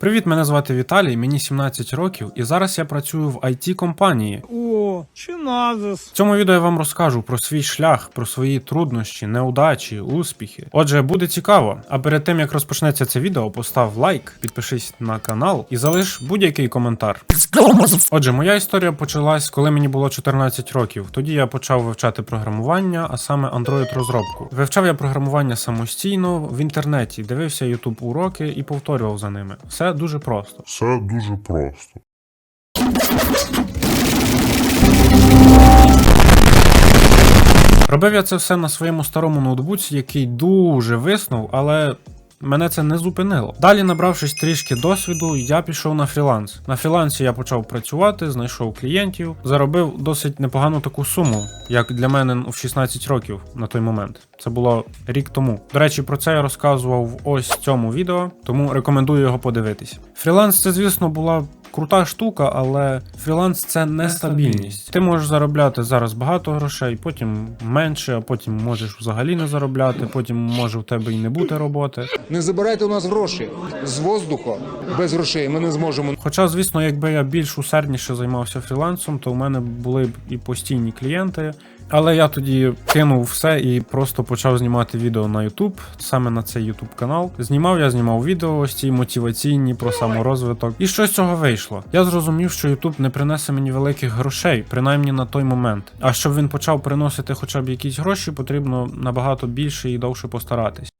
Привіт, мене звати Віталій, мені 17 років, і зараз я працюю в it компанії. О, чи назис? В цьому відео я вам розкажу про свій шлях, про свої труднощі, неудачі, успіхи. Отже, буде цікаво. А перед тим як розпочнеться це відео, постав лайк, підпишись на канал і залиш будь-який коментар. Отже, моя історія почалась, коли мені було 14 років. Тоді я почав вивчати програмування, а саме Android розробку. Вивчав я програмування самостійно в інтернеті, дивився YouTube уроки і повторював за ними. Все дуже просто. Все дуже просто. Робив я це все на своєму старому ноутбуці, який дуже виснув, але. Мене це не зупинило. Далі, набравшись трішки досвіду, я пішов на фріланс. На фрілансі я почав працювати, знайшов клієнтів, заробив досить непогану таку суму, як для мене в 16 років на той момент. Це було рік тому. До речі, про це я розказував в ось цьому відео, тому рекомендую його подивитись. Фріланс це, звісно, була крута штука, але фріланс це нестабільність. Ти можеш заробляти зараз багато грошей, потім менше, а потім можеш взагалі не заробляти, потім може в тебе і не бути роботи. Не забирайте у нас гроші з воздуху без грошей. Ми не зможемо. Хоча, звісно, якби я більш усердніше займався фрілансом, то в мене були б і постійні клієнти. Але я тоді кинув все і просто почав знімати відео на YouTube, саме на цей YouTube канал. Знімав я знімав відео ось ці мотиваційні про саморозвиток. І що з цього вийшло? Я зрозумів, що YouTube не принесе мені великих грошей, принаймні на той момент. А щоб він почав приносити хоча б якісь гроші, потрібно набагато більше і довше постаратись.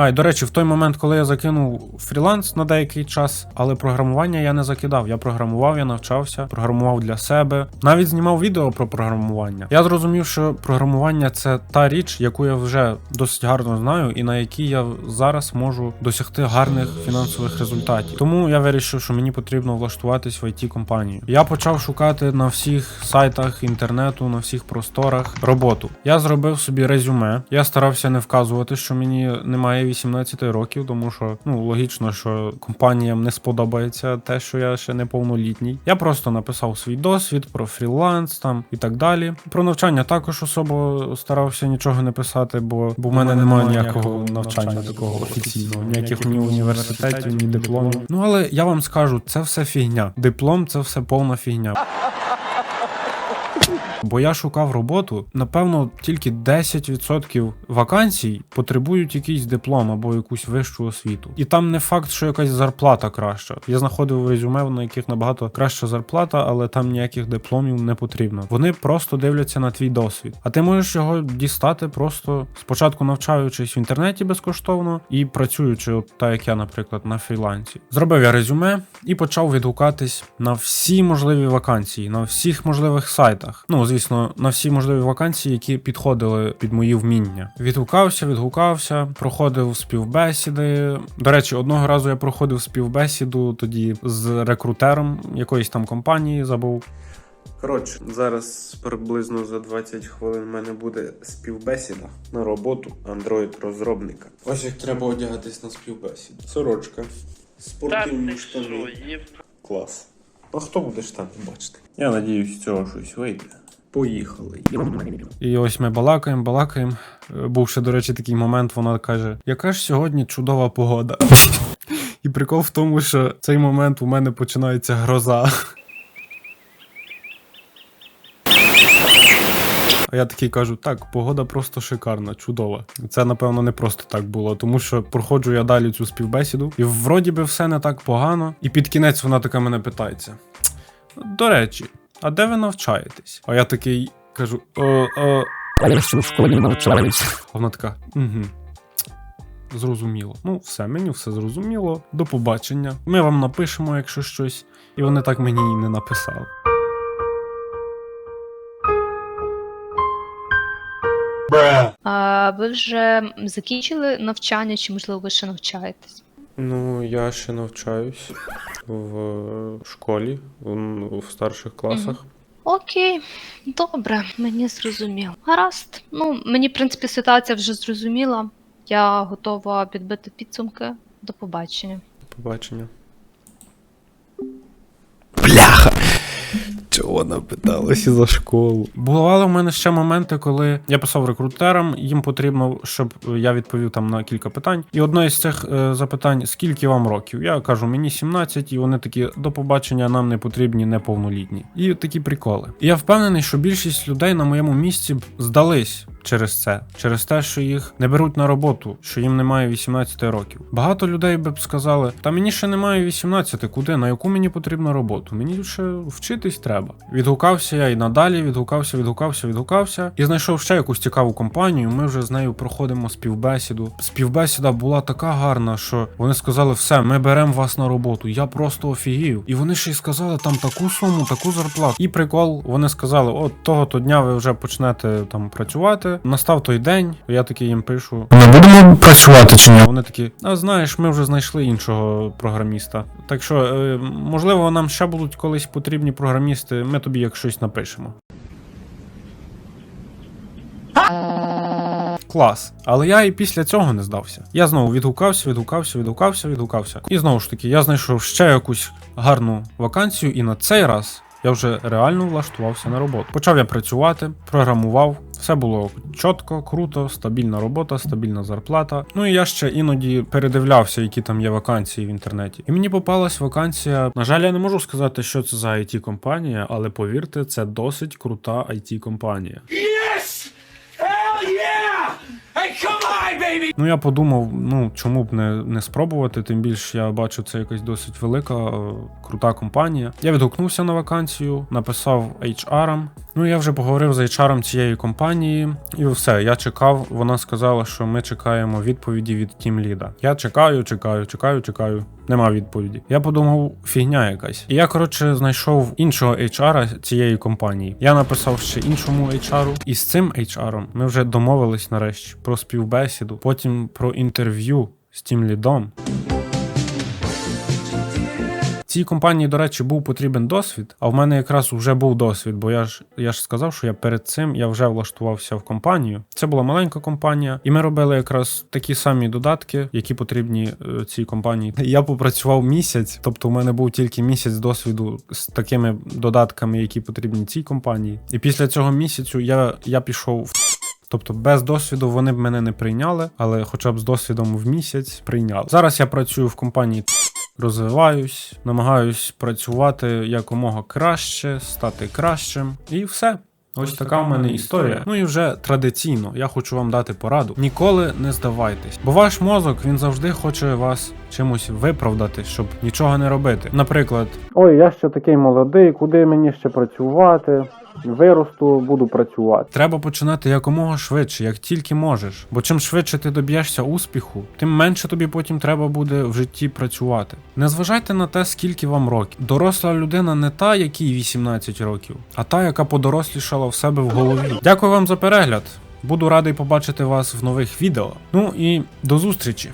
А, і до речі, в той момент, коли я закинув фріланс на деякий час, але програмування я не закидав. Я програмував, я навчався, програмував для себе, навіть знімав відео про програмування. Я зрозумів, що програмування це та річ, яку я вже досить гарно знаю, і на якій я зараз можу досягти гарних фінансових результатів. Тому я вирішив, що мені потрібно влаштуватись в it компанію. Я почав шукати на всіх сайтах інтернету, на всіх просторах роботу. Я зробив собі резюме. Я старався не вказувати, що мені немає 18 років, тому що ну логічно, що компаніям не сподобається те, що я ще неповнолітній. Я просто написав свій досвід про фріланс там і так далі. Про навчання також особо старався нічого не писати, бо, бо в мене немає ніякого навчання такого офіційного, ніяких ні університетів, ні дипломів. Ну але я вам скажу, це все фігня. Диплом це все повна фігня. Бо я шукав роботу, напевно, тільки 10% вакансій потребують якийсь диплом або якусь вищу освіту. І там не факт, що якась зарплата краща. Я знаходив резюме, на яких набагато краща зарплата, але там ніяких дипломів не потрібно. Вони просто дивляться на твій досвід. А ти можеш його дістати просто спочатку навчаючись в інтернеті безкоштовно і працюючи, от так як я, наприклад, на фрілансі. Зробив я резюме і почав відгукатись на всі можливі вакансії, на всіх можливих сайтах. Ну, звісно, на всі можливі вакансії, які підходили під мої вміння. Відгукався, відгукався, проходив співбесіди. До речі, одного разу я проходив співбесіду тоді з рекрутером якоїсь там компанії, забув. Коротше, зараз приблизно за 20 хвилин в мене буде співбесіда на роботу Android-розробника. Ось як треба одягатись на співбесіду. Сорочка, спортивні штани. Клас. А хто буде штани бачити? Я надіюсь, з цього щось вийде. Поїхали. І ось ми балакаємо, балакаємо. Е, Був ще, до речі, такий момент, вона каже: Яка ж сьогодні чудова погода. І прикол в тому, що цей момент у мене починається гроза. А я такий кажу: так, погода просто шикарна, чудова. Це, напевно, не просто так було, тому що проходжу я далі цю співбесіду, і вроді би все не так погано. І під кінець вона така мене питається: До речі, а де ви навчаєтесь? А я такий кажу: о, о, А я ще в школі навчаюся. а вона така, угу. Зрозуміло. Ну, все, мені все зрозуміло. До побачення. Ми вам напишемо, якщо щось. І вони так мені і не написали. А ви вже закінчили навчання, чи можливо ви ще навчаєтесь? Ну, я ще навчаюсь в школі, в, в старших класах. Окей, добре, мені зрозуміло. Гаразд. Ну, мені, в принципі, ситуація вже зрозуміла. Я готова підбити підсумки. До побачення. Побачення. Чого вона питалася за школу? Бували в мене ще моменти, коли я писав рекрутерам, їм потрібно, щоб я відповів там на кілька питань. І одне із цих е, запитань: скільки вам років? Я кажу, мені 17, і вони такі до побачення нам не потрібні неповнолітні. І такі приколи. І я впевнений, що більшість людей на моєму місці здались. Через це, через те, що їх не беруть на роботу, що їм немає 18 років. Багато людей би б сказали: та мені ще немає 18, куди, на яку мені потрібна роботу? Мені ще вчитись треба. Відгукався я і надалі відгукався, відгукався, відгукався. І знайшов ще якусь цікаву компанію. Ми вже з нею проходимо співбесіду. Співбесіда була така гарна, що вони сказали: все, ми беремо вас на роботу. Я просто офігів. І вони ще й сказали там таку суму, таку зарплату. І прикол, вони сказали: от того то дня ви вже почнете там працювати. Настав той день, я такий їм пишу. Ми будемо працювати чи ні? Вони такі, а знаєш, ми вже знайшли іншого програміста. Так що, е, можливо, нам ще будуть колись потрібні програмісти. Ми тобі як щось напишемо. Клас. Але я і після цього не здався. Я знову відгукався, відгукався, відгукався, відгукався. І знову ж таки, я знайшов ще якусь гарну вакансію, і на цей раз я вже реально влаштувався на роботу. Почав я працювати, програмував. Все було чітко, круто, стабільна робота, стабільна зарплата. Ну і я ще іноді передивлявся, які там є вакансії в інтернеті. І мені попалась вакансія. На жаль, я не можу сказати, що це за it компанія але повірте, це досить крута it компанія Yes! Hell yeah! Ну я подумав, ну чому б не, не спробувати, тим більше я бачу, це якась досить велика, е, крута компанія. Я відгукнувся на вакансію, написав HR. Ну я вже поговорив з HR цієї компанії, і все. Я чекав. Вона сказала, що ми чекаємо відповіді від тімліда. Я чекаю, чекаю, чекаю, чекаю. Нема відповіді. Я подумав, фігня якась. І я, коротше, знайшов іншого HR цієї компанії. Я написав ще іншому HR, і з цим HR ми вже домовились нарешті про співбесіду, потім про інтерв'ю з тим лідом. Цій компанії, до речі, був потрібен досвід, а в мене якраз вже був досвід, бо я ж я ж сказав, що я перед цим я вже влаштувався в компанію. Це була маленька компанія, і ми робили якраз такі самі додатки, які потрібні е, цій компанії. Я попрацював місяць, тобто у мене був тільки місяць досвіду з такими додатками, які потрібні цій компанії. І після цього місяцю я, я пішов в. Тобто без досвіду вони б мене не прийняли, але хоча б з досвідом в місяць прийняли. Зараз я працюю в компанії розвиваюсь, намагаюсь працювати якомога краще, стати кращим, і все. Ось така в мене історія. Ну і вже традиційно я хочу вам дати пораду. Ніколи не здавайтесь, бо ваш мозок він завжди хоче вас чимось виправдати, щоб нічого не робити. Наприклад, ой, я ще такий молодий, куди мені ще працювати? Виросту, буду працювати. Треба починати якомога швидше, як тільки можеш. Бо чим швидше ти доб'єшся успіху, тим менше тобі потім треба буде в житті працювати. Не зважайте на те, скільки вам років. Доросла людина не та, якій 18 років, а та, яка подорослішала в себе в голові. Дякую вам за перегляд. Буду радий побачити вас в нових відео. Ну і до зустрічі!